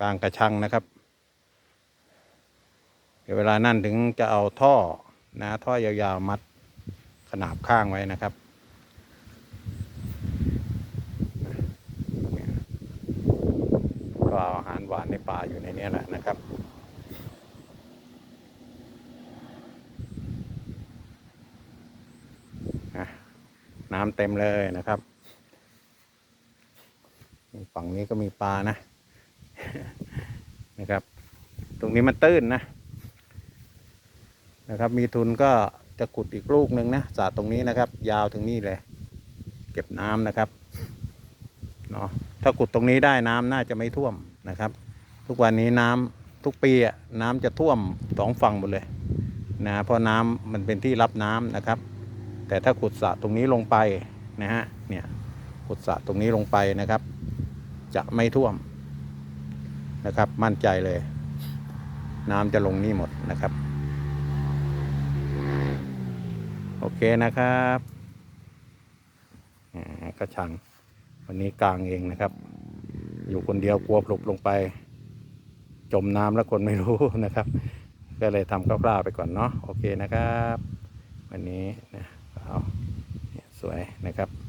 กลางกระชังนะครับเดี๋ยวเวลานั่นถึงจะเอาท่อนะท่อยาวๆมัดขนาบข้างไว้นะครับก็เอาอาหารหวานในป่าอยู่ในนี้แหละนะครับนะน้ำเต็มเลยนะครับ ฝั่งนี้ก็มีปลานะ นะครับ ตรงนี้มันตื้นนะ นะครับ มีทุนก็จะขุดอีกลูกหนึ่งนะสระตรงนี้นะครับ ยาวถึงนี่เลย เก็บน้ำนะครับเนาะถ้าขุดตรงนี้ได้น้ำน่าจะไม่ท่วมนะครับ ทุกวันนี้น้ำทุกปีน้ำจะท่วมสองฝั่งหมดเลยนะเพราะน้ำมันเป็นที่รับน้ำนะครับ แต่ถ้าขุดสระตรงนี้ลงไปนะฮะเนี่ยขุดสระตรงนี้ลงไปนะครับ จะไม่ท่วม นะครับ มั่นใจเลย น้ำจะลงนี่หมดนะครับ โอเคนะครับอ่ากระชัง วันนี้กลางเองนะครับ อยู่คนเดียวกลัวปลุกลงไป จมน้ำแล้วคนไม่รู้นะครับ ก็เลยทำคร่าวๆไปก่อนเนาะโอเคนะครับ วันนี้นะเอาสวยนะครับ